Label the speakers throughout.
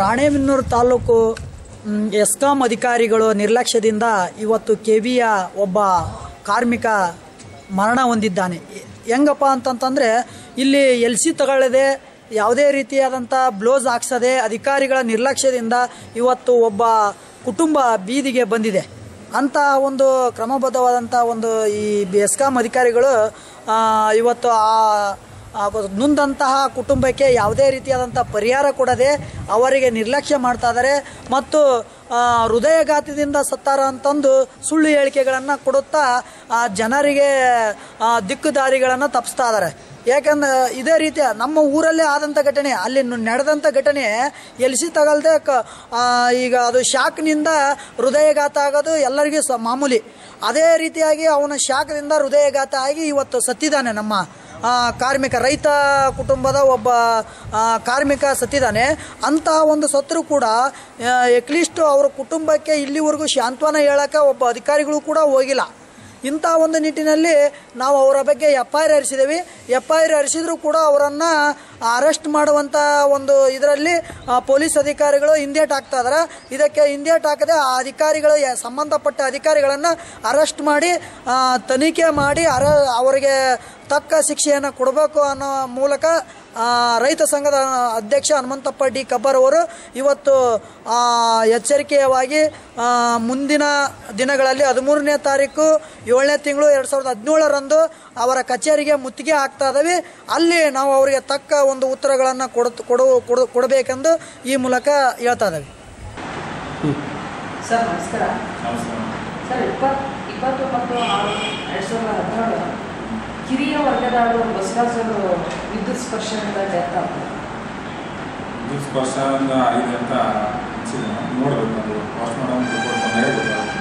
Speaker 1: Ranebennur taluk ESCOM ಅಧಿಕಾರಿಗಳು ನಿರ್ಲಕ್ಷ್ಯದಿಂದ ಇವತ್ತು ಕೆ ಬಿಯ ಒಬ್ಬ ಕಾರ್ಮಿಕ ಮರಣ ಹೊಂದಿದ್ದಾನೆ. ಹೆಂಗಪ್ಪ ಅಂತಂತಂದರೆ, ಇಲ್ಲಿ ಎಲ್ ಸಿ ತಗೊಳ್ಳದೆ ಯಾವುದೇ ರೀತಿಯಾದಂಥ ಬ್ಲೌಸ್ ಹಾಕ್ಸದೆ ಅಧಿಕಾರಿಗಳ ನಿರ್ಲಕ್ಷ್ಯದಿಂದ ಇವತ್ತು ಒಬ್ಬ ಕುಟುಂಬ ಬೀದಿಗೆ ಬಂದಿದೆ. ಅಂತ ಒಂದು ಕ್ರಮಬದ್ಧವಾದಂಥ ಒಂದು ಈ ಎಸ್ಕಾಂ ಅಧಿಕಾರಿಗಳು ಇವತ್ತು ಆ ನೊಂದಂತಹ ಕುಟುಂಬಕ್ಕೆ ಯಾವುದೇ ರೀತಿಯಾದಂಥ ಪರಿಹಾರ ಕೊಡದೆ ಅವರಿಗೆ ನಿರ್ಲಕ್ಷ್ಯ ಮಾಡ್ತಾ ಇದ್ದಾರೆ ಮತ್ತು ಹೃದಯಘಾತದಿಂದ ಸತ್ತಾರ ಅಂತಂದು ಸುಳ್ಳು ಹೇಳಿಕೆಗಳನ್ನು ಕೊಡುತ್ತಾ ಆ, ಜನರಿಗೆ ದಿಕ್ಕು ದಿಕ್ಕುದಾರಿಗಳನ್ನು ತಪ್ಪಿಸ್ತಾ ಇದ್ದಾರೆ. ಯಾಕಂದ್ರೆ ಇದೇ ರೀತಿಯ ನಮ್ಮ ಊರಲ್ಲೇ ಆದಂಥ ಘಟನೆ ಅಲ್ಲಿ ನಡೆದಂಥ ಘಟನೆ ಎಲ್ಸಿ ತಗಲ್ದೆ ಕ ಈಗ ಅದು ಶಾಕ್ನಿಂದ ಹೃದಯಘಾತ ಆಗೋದು ಎಲ್ಲರಿಗೂ ಸ ಮಾಮೂಲಿ. ಅದೇ ರೀತಿಯಾಗಿ ಅವನ ಶಾಖದಿಂದ ಹೃದಯಘಾತ ಆಗಿ ಇವತ್ತು ಸತ್ತಿದ್ದಾನೆ ನಮ್ಮ ಕಾರ್ಮಿಕ ರೈತ ಕುಟುಂಬದ ಒಬ್ಬ ಕಾರ್ಮಿಕ ಸತ್ತಿದ್ದಾನೆ. ಅಂತಹ ಒಂದು ಸತ್ರು ಕೂಡ ಎಟ್ಲೀಸ್ಟ್ ಅವರ ಕುಟುಂಬಕ್ಕೆ ಇಲ್ಲಿವರೆಗೂ ಶಾಂತ್ವನ ಹೇಳೋಕ್ಕೆ ಒಬ್ಬ ಅಧಿಕಾರಿಗಳು ಕೂಡ ಹೋಗಿಲ್ಲ. ಇಂಥ ಒಂದು ನಿಟ್ಟಿನಲ್ಲಿ ನಾವು ಅವರ ಬಗ್ಗೆ ಎಫ್ ಐ ಆರ್ ಹರಿಸಿದ್ದೀವಿ ಎಫ್ ಐ ಆರ್ ಹರಿಸಿದ್ರು ಕೂಡ ಅವರನ್ನು ಅರೆಸ್ಟ್ ಮಾಡುವಂಥ ಒಂದು ಇದರಲ್ಲಿ ಪೊಲೀಸ್ ಅಧಿಕಾರಿಗಳು ಹಿಂದೇಟ್ ಹಾಕ್ತಾ ಇದ್ದಾರೆ ಇದಕ್ಕೆ ಹಿಂದೇಟ್ ಹಾಕದೆ ಆ ಅಧಿಕಾರಿಗಳು ಸಂಬಂಧಪಟ್ಟ ಅಧಿಕಾರಿಗಳನ್ನು ಅರೆಸ್ಟ್ ಮಾಡಿ ತನಿಖೆ ಮಾಡಿ, ಅರ, ಅವರಿಗೆ ತಕ್ಕ ಶಿಕ್ಷೆಯನ್ನು ಕೊಡಬೇಕು ಅನ್ನೋ ಮೂಲಕ ರೈತ ಸಂಘದ ಅಧ್ಯಕ್ಷ ಹನುಮಂತಪ್ಪ ಡಿ ಕಬ್ಬರ್ ಅವರು ಇವತ್ತು ಎಚ್ಚರಿಕೆಯವಾಗಿ ಮುಂದಿನ ದಿನಗಳಲ್ಲಿ ಹದಿಮೂರನೇ ತಾರೀಕು, ಏಳನೇ ತಿಂಗಳು ಎರಡು ಸಾವಿರದ ಹದಿನೇಳರಂದು ಅವರ ಕಚೇರಿಗೆ ಮುತ್ತಿಗೆ ಹಾಕ್ತಾ ಇದ್ದಾವೆ. ಅಲ್ಲಿ ನಾವು ಅವರಿಗೆ ತಕ್ಕ ಒಂದು ಉತ್ತರಗಳನ್ನು ಕೊಡ ಕೊಡು ಕೊಡು, ಕೊಡಬೇಕೆಂದು ಈ ಮೂಲಕ ಹೇಳ್ತಾ ಇದ್ದಾವೆ.
Speaker 2: ಸರ್, ನಮಸ್ಕಾರ. ಕಿರಿಯ ವರ್ಗದ ಬಸವರಾಜರು ವಿದ್ಯುತ್ ಸ್ಪರ್ಶದಿಂದ ಡೆತ್ ಆಗ್ತಾರೆ
Speaker 3: ವಿದ್ಯುತ್ ಸ್ಪರ್ಶದಿಂದ ಆಗಿದೆ ಅಂತ ಅನಿಸಿದೆ ನೋಡಬೇಕು ಅದು. ಪೋಸ್ಟ್ ಮಾಡಮ್ ರಿಪೋರ್ಟ್ ಬಂದಾಗ ಗೊತ್ತಾಗುತ್ತೆ.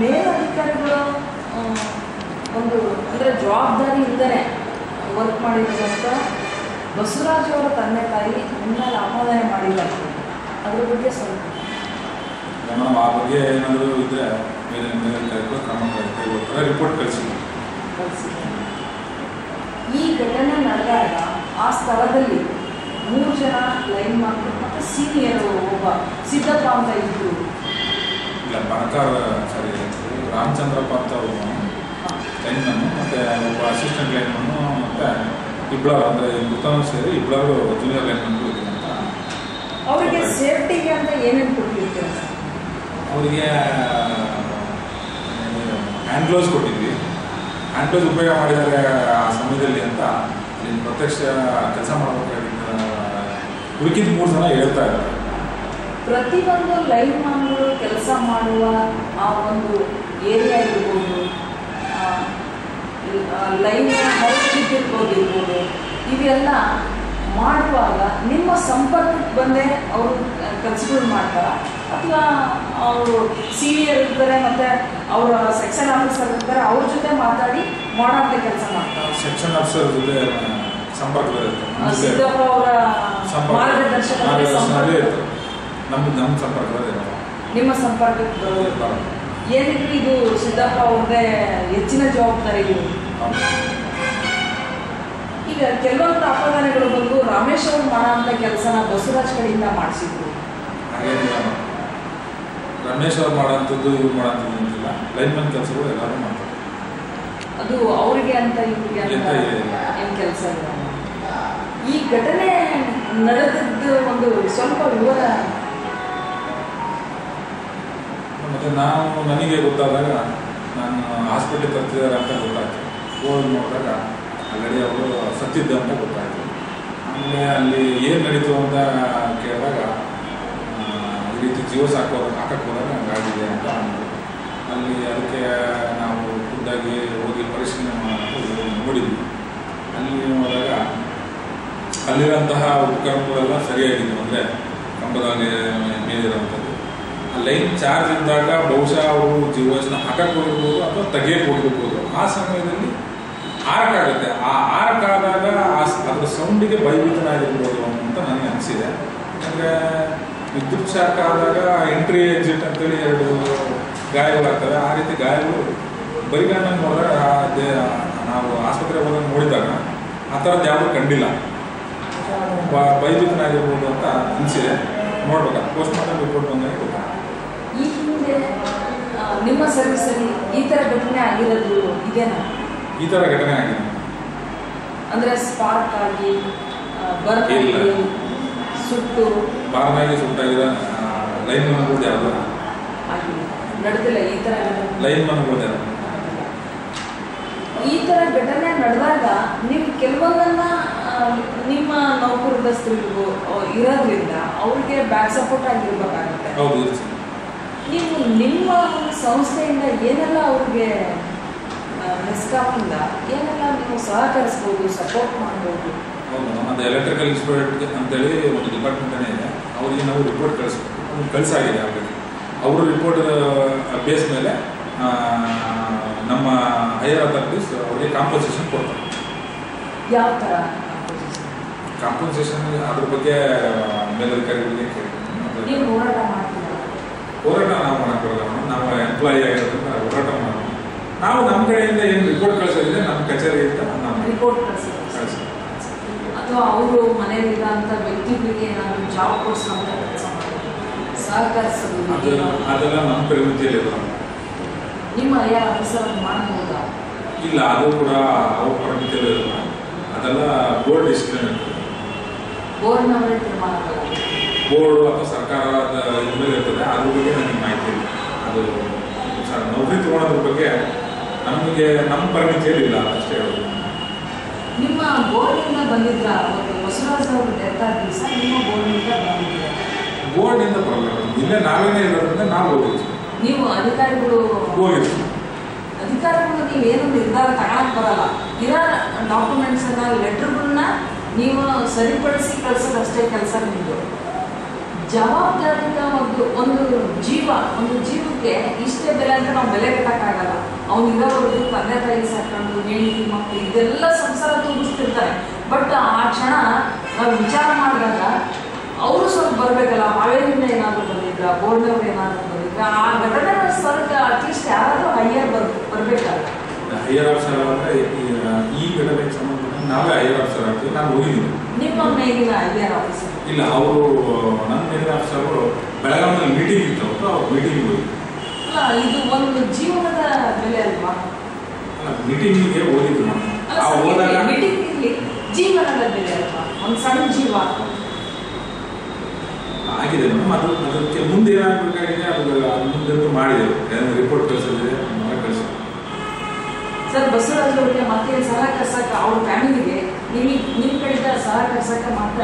Speaker 2: ಮೇಲಧಿಕಾರಿಗಳು ಒಂದು ಅಂದರೆ ಜವಾಬ್ದಾರಿ ಇಲ್ಲದೇ ವರ್ಕ್ ಮಾಡಿರುವಂಥ ಬಸವರಾಜ್ ಅವರ ತಂದೆ ತಾಯಿ ನಿಮ್ಮಲ್ಲಿ ಆಮೋದನೆ ಮಾಡಿಲ್ಲ. ಅದ್ರ ಬಗ್ಗೆ ಸ್ವಲ್ಪ.
Speaker 3: ಮೇಡಮ್ ಆ ಬಗ್ಗೆ ಏನಾದರೂ ಇದ್ದರೆ ಮೇಲೆ ಮೇಲೆ ಕರೆಕ್ಟ್ ಕ್ರಮ ರಿಪೋರ್ಟ್
Speaker 2: ಈ ಘಟನೆ ನಡೆದಾಗ ಆ ಸ್ಥಳದಲ್ಲಿ ಮೂರು ಜನ ಲೈನ್ ಮಾರ್ಕ್ ಮತ್ತು ಸೀನಿಯರ್ ಒಬ್ಬ ಸಿದ್ದಪ್ಪ ಅಂತ ಇದ್ರು.
Speaker 3: ಇಲ್ಲ ಬಣಕಾರ ಸರಿ ರಾಮಚಂದ್ರಪ್ಪ ಅಂತ ಒಬ್ಬ ಲೈನ್ಮನ್ನು ಮತ್ತು ಒಬ್ಬ ಅಸಿಸ್ಟೆಂಟ್ ಲೈನ್ಮನ್ನು ಮತ್ತು ಇಬ್ಬರು ಅಂದರೆ ಮೃತನೂ ಸೇರಿ ಇಬ್ಬರು ಜೂನಿಯರ್ ಲೈನ್ಮನ್ಗಳು ಇದ್ದಾರೆ ಅಂತ.
Speaker 2: ಅವರಿಗೆ ಸೇಫ್ಟಿಗೆ ಅಂತ ಏನೇನು ಕೊಟ್ಟಿರ್ತೀರ?
Speaker 3: ಅವರಿಗೆ ಹ್ಯಾಂಡ್ ಗ್ಲೋಸ್ ಕೊಟ್ಟಿದ್ವಿ. ಹ್ಯಾಂಡ್ ಉಪಯೋಗ ಮಾಡಿದ್ದಾರೆ ಆ ಸಮಯದಲ್ಲಿ ಅಂತ ಅಲ್ಲಿ ಪ್ರತ್ಯಕ್ಷ ಕೆಲಸ ಮಾಡಬೇಕಾಗಿದ್ದ ಹುಡುಕಿದ ಮೂರು ಜನ ಹೇಳ್ತಾ ಇದ್ದಾರೆ.
Speaker 2: ಪ್ರತಿಯೊಂದು ಲೈನ್ ಮ್ಯಾನ್ಗಳು ಕೆಲಸ ಮಾಡುವ ಆ ಒಂದು ಏರಿಯಾ ಇರ್ಬೋದು ಲೈನ್ ಹೌಸ್ ಇರ್ಬೋದು ಇವೆಲ್ಲ ಮಾಡುವಾಗ ನಿಮ್ಮ ಸಂಪರ್ಕಕ್ಕೆ ಬಂದೇ ಅವರು ಕೆಲಸಗಳು ಮಾಡ್ತಾರ. ಅಥವಾ ಅವರು ಸೀನಿಯರ್ ಇರ್ತಾರೆ ಮತ್ತು ಅವರ ಸೆಕ್ಷನ್ ಆಫೀಸರ್ ಇರ್ತಾರೆ ಅವ್ರ ಜೊತೆ ಮಾತಾಡಿ ಮಾಡಾಡ್ದೆ ಕೆಲಸ ಮಾಡ್ತಾರೆ.
Speaker 3: ಸೆಕ್ಷನ್ ಆಫೀಸರ್ ಜೊತೆ ಸಂಪರ್ಕದಲ್ಲಿರ್ತಾರೆ
Speaker 2: ಸಿದ್ದಪ್ಪ ಅವರ ಮಾರ್ಗದರ್ಶನದಲ್ಲಿ
Speaker 3: ನಮ್ಮ ನಮ್ಮ ಸಂಪರ್ಕದಲ್ಲಿ.
Speaker 2: ನಿಮ್ಮ ಸಂಪರ್ಕಕ್ಕೆ
Speaker 3: ಇರ್ತಾರೆ.
Speaker 2: ಇದು ಸಿದ್ದಪ್ಪ ಅವ್ರದ್ದೇ ಹೆಚ್ಚಿನ ಜವಾಬ್ದಾರಿ ಇದು. ಈಗ ಕೆಲವೊಂದು ಅಪಘಾತಗಳು ಬಂದು ರಾಮೇಶ್ ಅವರು ಮಾಡೋ ಕೆಲಸನ ಬಸವರಾಜ್ ಕಡೆಯಿಂದ ಮಾಡಿಸಿದ್ರು.
Speaker 3: ಹಾಗೇನಿಲ್ಲ ರಮೇಶ್ ಅವ್ರು ಮಾಡೋಂಥದ್ದು ಇವ್ರು ಮಾಡೋಂಥದ್ದು ಏನಿಲ್ಲ. ಲೈನ್ಮನ್ ಕೆಲಸಗಳು ಎಲ್ಲರೂ ಮಾಡ್ತಾರೆ.
Speaker 2: ಅದು ಅವರಿಗೆ ಅಂತ ಇವರಿಗೆ ಅಂತ ಏನು ಕೆಲಸ ಈ ಘಟನೆ ನಡೆದದ್ದು ಒಂದು ಸ್ವಲ್ಪ ವಿವರ.
Speaker 3: ಮತ್ತು ನಾನು ನನಗೆ ಗೊತ್ತಾದಾಗ ನಾನು ಹಾಸ್ಪಿಟ್ಲಿಗೆ ತರ್ತಿದ್ದಾರೆ ಅಂತ ಗೊತ್ತಾಯ್ತು. ಹೋಗಿ ನೋಡಿದಾಗ ಆಲ್ರೆಡಿ ಅವರು ಸತ್ತಿದ್ದೆ ಅಂತ ಗೊತ್ತಾಯಿತು. ಆಮೇಲೆ ಅಲ್ಲಿ ಏನು ನಡೀತು ಅಂತ ಕೇಳಿದಾಗ ರೀತಿ ಜೀವ ಸಾಕೋ ಹಾಕಕ್ಕೆ ಹೋದಾಗ ಇದೆ ಅಂತ ಅಂದರು ಅಲ್ಲಿ ಅದಕ್ಕೆ ನಾವು ಖುದ್ದಾಗಿ ಹೋಗಿ ಪರಿಶೀಲನೆ ನೋಡಿದ್ವಿ. ಅಲ್ಲಿ ಹೋದಾಗ ಅಲ್ಲಿರೋಂತಹ ಉಪಕರಣಗಳೆಲ್ಲ ಸರಿಯಾಗಿತ್ತು ಅಂದರೆ ಕಂಬದ ಮೇಲಿರುವಂಥದ್ದು. ಆ ಲೈನ್ ಚಾರ್ಜ್ ಇದ್ದಾಗ ಬಹುಶಃ ಅವರು ಜೀವನ ಹಾಕಕ್ಕೆ ಹೋಗಿರ್ಬೋದು ಅಥವಾ ತೆಗೆಯಕ್ಕೆ ಹೋಗಿರ್ಬೋದು ಆ ಸಮಯದಲ್ಲಿ ಆರಕ್ಕಾಗುತ್ತೆ ಆ ಆರಕ್ಕಾದಾಗ ಆ ಅದರ ಅದ್ರ ಸೌಂಡಿಗೆ ಭಯಭೀತನಾಗಿರ್ಬೋದು ಅಂತ ನನಗೆ ಅನಿಸಿದೆ. ಯಾಕಂದರೆ ವಿದ್ಯುತ್ ಶಾಖ ಆದಾಗ ಎಂಟ್ರಿ ಎಕ್ಸಿಟ್ ಅಂತೇಳಿ ಎರಡು ಗಾಯಗಳಾಗ್ತವೆ ಆ ರೀತಿ ಗಾಯಗಳು ಬರಿಗಣ್ಣ ನೋಡಿದಾಗ ನಾವು ಆಸ್ಪತ್ರೆಗೆ ಹೋದಾಗ ನೋಡಿದಾಗ ಆ ಥರದ್ದು ಯಾವುದೂ ಕಂಡಿಲ್ಲ. ಸೊ ಬೈದಿಕನಾಗಿರ್ಬೋದು ಅಂತ ಅನಿಸಿದೆ. ನೋಡ್ಬೇಕು? ಪೋಸ್ಟ್ ಮಾರ್ಟಮ್ ರಿಪೋರ್ಟ್ ಬಂದಾಗ.
Speaker 2: ಈ ಹಿಂದೆ ನಿಮ್ಮ ಸರ್ವಿಸಲ್ಲಿ ಈ ಥರ ಘಟನೆ ಆಗಿರೋದು ಇದೇನಾ?
Speaker 3: ಈ ಥರ ಘಟನೆ ಆಗಿದೆ.
Speaker 2: ಅಂದರೆ ಸ್ಪಾರ್ಕ್ ಆಗಿ. ಸುಟ್ಟು.
Speaker 3: ಬಾರ್ನಾಗಿ ಸುಟ್ಟಾಗಿರೋ ಲೈನ್ ಮಾಡ್ಬೋದು ಯಾವುದು
Speaker 2: ನಡೆದಿಲ್ಲ ಈ ಥರ
Speaker 3: ಲೈನ್ ಮಾಡ್ಬೋದು ಯಾವುದು
Speaker 2: ಈ ಥರ ಘಟನೆ ನಡೆದಾಗ ನೀವು ಕೆಲವೊಂದನ್ನ ನಿಮ್ಮ ನೌಕರದ ಸ್ತ್ರೀಗೂ ಇರೋದ್ರಿಂದ ಅವ್ರಿಗೆ ಬ್ಯಾಕ್ ಸಪೋರ್ಟ್ ಆಗಿರ್ಬೇಕಾಗುತ್ತೆ.
Speaker 3: ಹೌದು
Speaker 2: ನೀವು ನಿಮ್ಮ ಸಂಸ್ಥೆಯಿಂದ ಏನೆಲ್ಲ ಅವ್ರಿಗೆ ಮೆಸ್ಕಾಮಿಂದ ಏನೆಲ್ಲ ನೀವು ಸಹಕರಿಸ್ಬೋದು ಸಪೋರ್ಟ್ ಮಾಡ್ಬೋದು?
Speaker 3: ಹೌದು ನಮ್ಮದು ಎಲೆಕ್ಟ್ರಿಕಲ್ ಇನ್ಸ್ಪೆಕ್ಟ್ ಅಂತೇಳಿ ಒಂದು ಡಿಪಾರ್ಟ್ಮೆಂಟೇ ಇದೆ. ಅವರಿಗೆ ನಾವು ರಿಪೋರ್ಟ್ ಕಳಿಸ್ಬೇಕು ಕಳಿಸಾಗಿದೆ ಆಲ್ರೆಡಿ ಅವರು ರಿಪೋರ್ಟ್ ಬೇಸ್ ಮೇಲೆ ನಮ್ಮ ಹೈಯರ್ ಅಥಾರಿಟೀಸ್ ಅವರಿಗೆ ಕಾಂಪನ್ಸೇಷನ್ ಕೊಡ್ತಾರೆ.
Speaker 2: ಯಾವ ಥರ
Speaker 3: ಕಾಂಪನ್ಸೇಷನ್ ಅದ್ರ ಬಗ್ಗೆ ಮೇಲಧಿಕಾರಿಗಳಿಗೆ ಕೇಳ್ತೀನಿ.
Speaker 2: ಹೋರಾಟ
Speaker 3: ನಾವು ಮಾಡಕ್ಕೆ ಬರಲ್ಲ ಮೇಡಮ್. ನಾವು ಎಂಪ್ಲಾಯಿ ಆಗಿರೋದ್ರಿಂದ ಹೋರಾಟ ಮಾಡೋಣ ನಾವು ನಮ್ಮ ಕಡೆಯಿಂದ ಏನು ರಿಪೋರ್ಟ್ ಕಳಿಸೋದಿದೆ ನಮ್ಮ ಕಚೇರಿಯಿಂದ ನಾವು
Speaker 2: ರಿಪೋರ್ಟ್
Speaker 3: ಕಳಿಸ್ತೀವಿ
Speaker 2: ಅಥವಾ ಅವರು ಮನೆಯಲ್ಲಿರೋಂಥ ವ್ಯಕ್ತಿಗಳಿಗೆ ಏನಾದರೂ ಜಾಬ್ ಕೊಡಿಸೋಂಥ ಕೆಲಸ ಮಾಡೋದು ಸಹಕರಿಸೋದು
Speaker 3: ಅದೆಲ್ಲ ನಮ್ಮ ಪರಿಮಿತಿಯಲ್ಲಿ ಇರೋದು
Speaker 2: ನಿಮ್ಮ ಐಆರ್ ಆಫೀಸರ್ ಮಾಡ್ಬೋದಾ
Speaker 3: ಇಲ್ಲ ಅದು ಕೂಡ ಅವ್ರ ಪರಿಮಿತಿಯಲ್ಲಿ ಇರಲ್ಲ. ಅದೆಲ್ಲ ಬೋರ್ಡ್ ಇರ್ತದೆ.
Speaker 2: ಬೋರ್ಡ್ನವರೇ
Speaker 3: ಬೋರ್ಡು ಅಥವಾ ಸರ್ಕಾರದ ಮೇಲೆ ಇರ್ತದೆ. ಅದ್ರ ಬಗ್ಗೆ ನನಗೆ ಮಾಹಿತಿ ಇಲ್ಲ. ಅದು ನೌಕರಿ ತಗೊಳೋದ್ರ ಬಗ್ಗೆ ನಮಗೆ ನಮ್ಮ ಪರಿಮಿತಿಯಲ್ಲಿ ಇಲ್ಲ ಅಷ್ಟೇ ಹೇಳೋದು
Speaker 2: ನಿಮ್ಮ ಬೋರ್ಡಿಂದ ಬಂದಿದ್ರ ಅವತ್ತು ಬಸವರಾಜ್ ಅವರು ಡೆತ್ ಆದ ದಿವಸ ನಿಮ್ಮ ಬೋರ್ಡ್ನಿಂದ ಬಂದಿದ್ದೀರ
Speaker 3: ಬೋರ್ಡಿಂದ ಬರಲ್ಲ ಇಲ್ಲೇ ನಾವೇನೇ ಇರೋದ್ರಿಂದ ನಾವು ಹೋಗಿದ್ವಿ.
Speaker 2: ನೀವು ಅಧಿಕಾರಿಗಳು
Speaker 3: ಹೋಗಿದ್ವಿ.
Speaker 2: ಅಧಿಕಾರಿಗಳು ನೀವು ಏನು ನಿರ್ಧಾರ ತಗೊಳಕ್ ಬರಲ್ಲ. ಇರೋ ಡಾಕ್ಯುಮೆಂಟ್ಸ್ ಲೆಟ್ರ್ಗಳನ್ನ ಲೆಟರ್ಗಳನ್ನ ನೀವು ಸರಿಪಡಿಸಿ ಕಳ್ಸೋದಷ್ಟೇ ಕೆಲಸ ನಿಮ್ಮದು ಜವಾಬ್ದಾರಿತ ಒಂದು ಒಂದು ಜೀವ ಒಂದು ಜೀವಕ್ಕೆ ಇಷ್ಟೇ ಬೆಲೆ ಅಂತ ನಾವು ಬೆಲೆ ಕಟ್ಟಕ್ಕಾಗಲ್ಲ. ಅವ್ನು ಇರೋವರೆಗೂ ತಂದೆ ತಾಯಿ ಸಾಕೊಂಡು ಹೆಂಡತಿ ಮಕ್ಕಳು ಇದೆಲ್ಲ ಸಂಸಾರ ತುಂಬಿಸ್ತಿರ್ತಾರೆ ಬಟ್ ಆ ಕ್ಷಣ ನಾವು ವಿಚಾರ ಮಾಡಿದಾಗ ಅವರು ಸ್ವಲ್ಪ ಬರಬೇಕಲ್ಲ ಹಾವೇರಿಯಿಂದ ಏನಾದರೂ ಬಂದಿದ್ರ ಬೋರ್ಡ್ನವ್ರು ಏನಾದರೂ ಬಂದಿದ್ರ ಆ ಘಟನೆ ಸ್ವಲ್ಪ ಅಟ್ಲೀಸ್ಟ್ ಯಾರಾದರೂ ಹೈಯರ್ ಬರ್ ಬರಬೇಕಲ್ಲ
Speaker 3: ಹೈಯರ್ ಆಫೀಸರ್ ಅಂದರೆ ಈ ಘಟನೆಗೆ ಸಂಬಂಧ ನಾವೇ ಹೈಯರ್ ಆಫೀಸರ್ ಆಗ್ತೀವಿ ನಾನು ಹೋಗಿದ್ದೀನಿ.
Speaker 2: ನಿಮ್ಮ ಮೇಲಿನ ಹೈಯರ್ ಆಫೀಸರ್.
Speaker 3: ಇಲ್ಲ ಅವರು ನನ್ನ ಮೇಲಿನ ಅಫ್ಸರ್ಗಳು ಬೆಳಗಾವಿನಲ್ಲಿ ಮೀಟಿಂಗ್ ಇತ್ತು ಅವರು ಅವ್ರು ಮೀಟಿಂಗ್
Speaker 2: ಅಲ್ಲ ಇದು ಒಂದು ಜೀವನದ ಬೆಲೆ ಅಲ್ವಾ?
Speaker 3: ಮೀಟಿಂಗಿಗೆ ಹೋಗಿದ್ದು ನಾನು. ಆ ಹೋದಾಗ
Speaker 2: ಮೀಟಿಂಗ್ ಇರ್ಲಿ ಜೀವನದ ಬೆಲೆ ಅಲ್ವಾ? ಒಂದು ಸಣ್ಣ ಜೀವ.
Speaker 3: ಆಗಿದೆ ಮೇಡಮ್ ಅದು ಅದಕ್ಕೆ ಮುಂದೆ ಏನಾಗಬೇಕಾಗಿದೆ ಅದು ಮುಂದೆ ಮಾಡಿದೆವು ರಿಪೋರ್ಟ್ ಕಳಿಸಿದ್ರೆ ಕಳಿಸಿ.
Speaker 2: ಸರ್ ಬಸವರಾಜ್ ಅವರಿಗೆ ಮತ್ತೆ ಸಹಕರಿಸಕ್ಕೆ ಅವ್ರ ಫ್ಯಾಮಿಲಿಗೆ ನಿಮಗೆ ನಿಮ್ಮ ಕಡೆಯಿಂದ ಸಹಕರಿಸಕ್ಕೆ ಮಾತ್ರ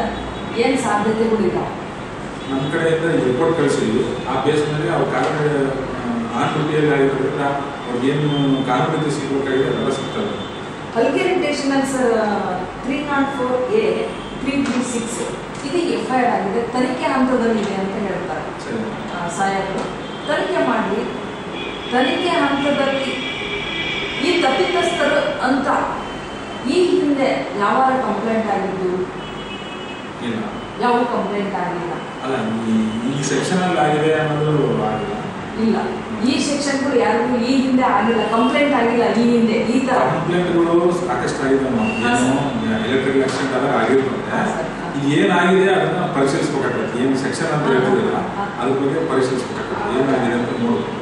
Speaker 2: ಏನು ಸಾಧ್ಯತೆಗಳಿಲ್ಲ
Speaker 3: ನಮ್ಮ ಕಡೆಯಿಂದ ರಿಪೋರ್ಟ್ ಕಳಿಸಿದ್ವಿ. ಆ ಬೇಸ್ ಮೇಲೆ ಅವ್ರ ಕಾನೂನು ಆನ್ ಡ್ಯೂಟಿಯಲ್ಲಿ ಆಗಿರೋದ್ರಿಂದ ಅವ್ರಿಗೇನು ಕಾನೂನು ಸಿಗಬೇಕಾಗಿದೆ ಅದೆಲ್ಲ ಸಿಗ್ತದೆ
Speaker 2: Halgeri ಸ್ಟೇಷನಲ್ಲಿ sir three naught four A three three six ಇದು ಎಫ್ ಐ ಆರ್ ಆಗಿದೆ. ತನಿಖೆ ಹಂತದಲ್ಲಿದೆ ಅಂತ ಹೇಳ್ತಾರೆ. ಸಾಹೇಬರು ತನಿಖೆ ಮಾಡಿ ತನಿಖೆ ಹಂತದಲ್ಲಿ ಈ ತಪ್ಪಿತಸ್ಥರು ಅಂತ ಈ ಹಿಂದೆ ಯಾವ ಕಂಪ್ಲೇಂಟ್ ಆಗಿದ್ದು?
Speaker 3: ಇಲ್ಲ.
Speaker 2: ಯಾವ ಕಂಪ್ಲೇಂಟ್ ಆಗಿಲ್ಲ
Speaker 3: ಅಲ್ಲ ಈ- ಸೆಕ್ಷನ್ ಆಗಿದೆ ಅನ್ನೋದು ಆಗಿಲ್ಲ
Speaker 2: ಇಲ್ಲ. ಈ ಸೆಕ್ಷನ್ಗಳು ಯಾರಿಗೂ ಈ ಹಿಂದೆ ಆಗಿಲ್ಲ. ಕಂಪ್ಲೇಂಟ್ ಆಗಿಲ್ಲ ಈ ಹಿಂದೆ ಈ ತರ.
Speaker 3: ಕಂಪ್ಲೇಂಟ್ಗಳು ಸಾಕಷ್ಟು ಆಗಿದೆ ಎಲೆಕ್ಟ್ರಿಕಲ್ ಆಕ್ಸಿಡೆಂಟ್ ಆದಾಗ ಆಗಿರ್ತದೆ.
Speaker 2: ಸರ್.
Speaker 3: ಇದು ಏನಾಗಿದೆ ಅದನ್ನ ಪರಿಶೀಲಿಸಬೇಕಾಗ್ತದೆ ಏನು ಸೆಕ್ಷನ್ ಅಂತ ಹೇಳ್ತಿದಿಲ್ಲ ಅದ್ರ ಬಗ್ಗೆ ಪರಿಶೀಲಿಸಬೇಕಾಗ್ತದೆ ಏನಾಗಿದೆ ಅಂತ ನೋಡೋದು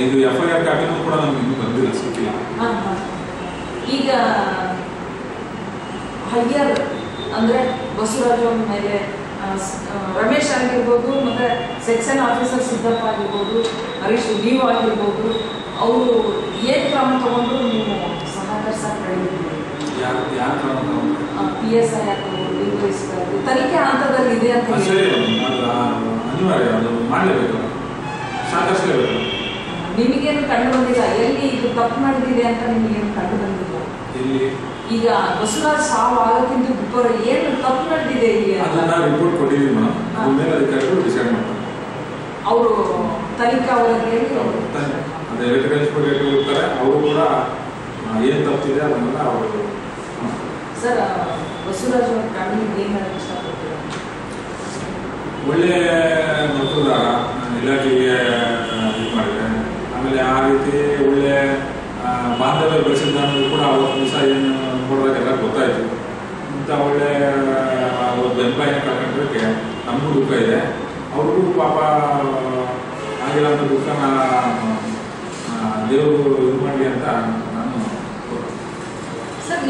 Speaker 3: ಇದು ಎಫ್ ಐ ಆರ್ ಕಾಪಿನೂ ಕೂಡ ನಮ್ಗೆ ಇನ್ನೂ ಬಂದಿಲ್ಲ ಸಿಕ್ಕಿಲ್ಲ.
Speaker 2: ಈಗ ಹಯ್ಯರ್ ಅಂದ್ರೆ ಬಸವರಾಜ ಅವ್ರ ಮೇಲೆ ರಮೇಶ್ ಆಗಿರ್ಬೋದು ಮತ್ತೆ ಸೆಕ್ಷನ್ ಆಫೀಸರ್ ಸಿದ್ದಪ್ಪ ಆಗಿರ್ಬೋದು ಹರೀಶ್ ನೀವು ಆಗಿರ್ಬೋದು ಅವರು ಏನ್ ಕ್ರಮ ತಗೊಂಡ್ರು ನೀವು ಸಹಕರಿಸಕ್ಕೆ
Speaker 3: ತಗೊಂಡ್ರು?
Speaker 2: ಪಿ ಎಸ್ ಐ ಆಗಿರ್ಬೋದು ನಿರ್ವಹಿಸ್ತಾರೆ ತನಿಖೆ ಹಂತದಲ್ಲಿ ಇದೆ ಅಂತ
Speaker 3: ಅನಿವಾರ್ಯ ಅದು
Speaker 2: ನಿಮಗೇನು ಕಂಡು ಬಂದಿಲ್ಲ? ಎಲ್ಲಿ ಇದು ತಪ್ಪು ಮಾಡಿದಿದೆ ಅಂತ ನಿಮಗೇನು ಕಂಡು ಬಂದಿಲ್ಲ?
Speaker 3: ಇಲ್ಲಿ
Speaker 2: ಈಗ ಬಸವರಾಜ್ ಸಾವು ಆಗೋಕ್ಕಿಂತ ಬಿಫೋರ್ ಏನು ತಪ್ಪು ನಡೆದಿದೆ ಇಲ್ಲಿ ಅಂತ
Speaker 3: ಅದನ್ನ ರಿಪೋರ್ಟ್ ಕೊಟ್ಟಿದ್ದೀವಿ ಮೇಡಮ್. ಅಧಿಕಾರಿಗಳು ಡಿಸೈಡ್ ಮಾಡ್ತಾರೆ.
Speaker 2: ಅವರು ತನಿಖಾ ವರದಿಯಲ್ಲಿ
Speaker 3: ಅದು ಇರ್ತಾರೆ. ಅವರು ಕೂಡ ಏನು ತಪ್ಪಿದೆ ಅದನ್ನ ಅವರು
Speaker 2: ಸರ್ ಬಸವರಾಜ್ ಅವ್ರ ಫ್ಯಾಮಿಲಿಗೆ ಏನು ಇಷ್ಟಪಡ್ತೀರಾ?
Speaker 3: ಒಳ್ಳೆ ನೌಕರದಾರ ಇಲಾಖೆಗೆ ಇದು ಮಾಡಿದೆ. ಆಮೇಲೆ ಆ ರೀತಿ ಒಳ್ಳೆ ಬಾಂಧವ್ಯ ಬೆಳೆಸಿದ್ದ ಅನ್ನೋದು ಕೂಡ ಅವತ್ತು ದಿವಸ ಏನು ನೋಡಿದಾಗ ಎಲ್ಲ ಗೊತ್ತಾಯ್ತು. ಇಂಥ ಒಳ್ಳೆ ಒಬ್ಬ ಎಂಪ್ಲಾಯಿನ ಕಳ್ಕೊಂಡಿರೋಕ್ಕೆ ನಮಗೂ ದುಃಖ ಇದೆ. ಅವ್ರಿಗೂ ಪಾಪ, ಆಗಿಲ್ಲ ಅಂತ ದುಃಖನ ದೇವರು ಇದು ಮಾಡಲಿ ಅಂತ ನಾನು
Speaker 2: ಸರ್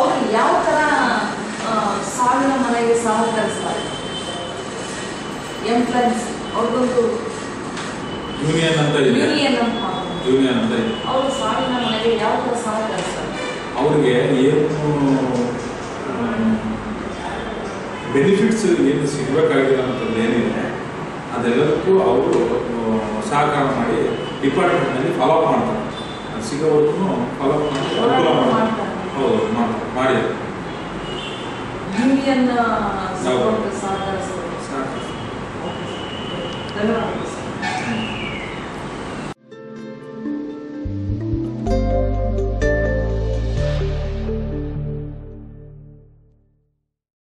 Speaker 2: ಒಂದು ಯಾವ ಥರ ಸಾವಿನ ಮನೆಗೆ ಸಹಕರಿಸ್ತಾರೆ? ಎಂಪ್ಲಾಯೀಸ್ ಅವ್ರಿಗೊಂದು
Speaker 3: ಯೂನಿಯನ್ ಅಂತ ಇದೆ.
Speaker 2: ಯೂನಿಯನ್ ಅಂತ.
Speaker 3: ಯೂನಿಯನ್ ಅಂತ ಇದೆ.
Speaker 2: ಅವರು ಸಾವಿನ ಮನೆಗೆ ಯಾವ ತರ ಸಹಾಯ ಮಾಡ್ತಾರೆ
Speaker 3: ಅವ್ರಿಗೆ ಏನು ಬೆನಿಫಿಟ್ಸ್ ಏನು ಸಿಗಬೇಕಾಗಿಲ್ಲ ಅನ್ನೋದು ಏನಿದೆ ಅದೆಲ್ಲದಕ್ಕೂ ಅವರು ಸಹಕಾರ ಮಾಡಿ ಡಿಪಾರ್ಟ್ಮೆಂಟ್ನಲ್ಲಿ ಫಾಲೋ ಅಪ್ ಮಾಡ್ತಾರೆ. ಅದು ಸಿಗೋವರೆಗೂ ಫಾಲೋ ಅಪ್ ಮಾಡಿ ಅನುಕೂಲ ಮಾಡ್ತಾರೆ. ಹೌದು ಮಾಡಿ
Speaker 2: ಯೂನಿಯನ್ ಸಪೋರ್ಟ್ ಸಹಕರಿಸ್ತಾರೆ
Speaker 3: ಸಾಕು
Speaker 2: ಧನ್ಯವಾದ